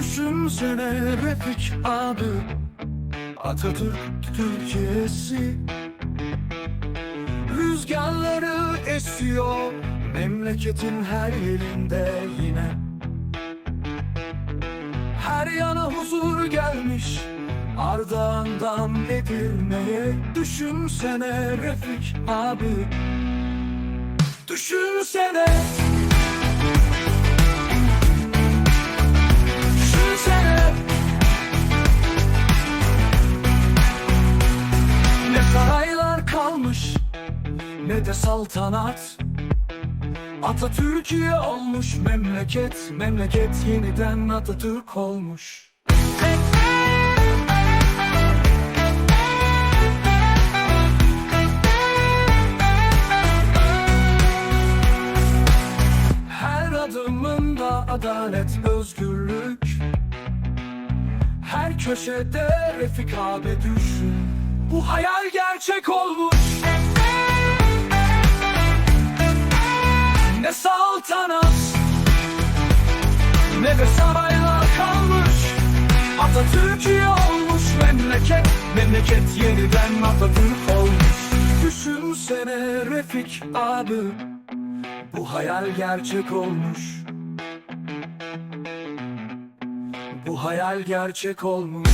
Düşünsene Refik abi Atatürk Türkiye'si Rüzgarları esiyor Memleketin her yerinde yine. Her yana huzur gelmiş Ardağından Edirne'ye Düşünsene Refik abi. Düşünsene Ne de saltanat. Atatürk'ü olmuş memleket Memleket yeniden Atatürk olmuş. Her adımında adalet, özgürlük. Her köşede Refik abi düşün Bu hayal gerçek olmuş De saraylar kalmış Atatürk'ü olmuş memleket Memleket yeniden Atatürk olmuş. Düşünsene Refik abi bu hayal gerçek olmuş. Bu hayal gerçek olmuş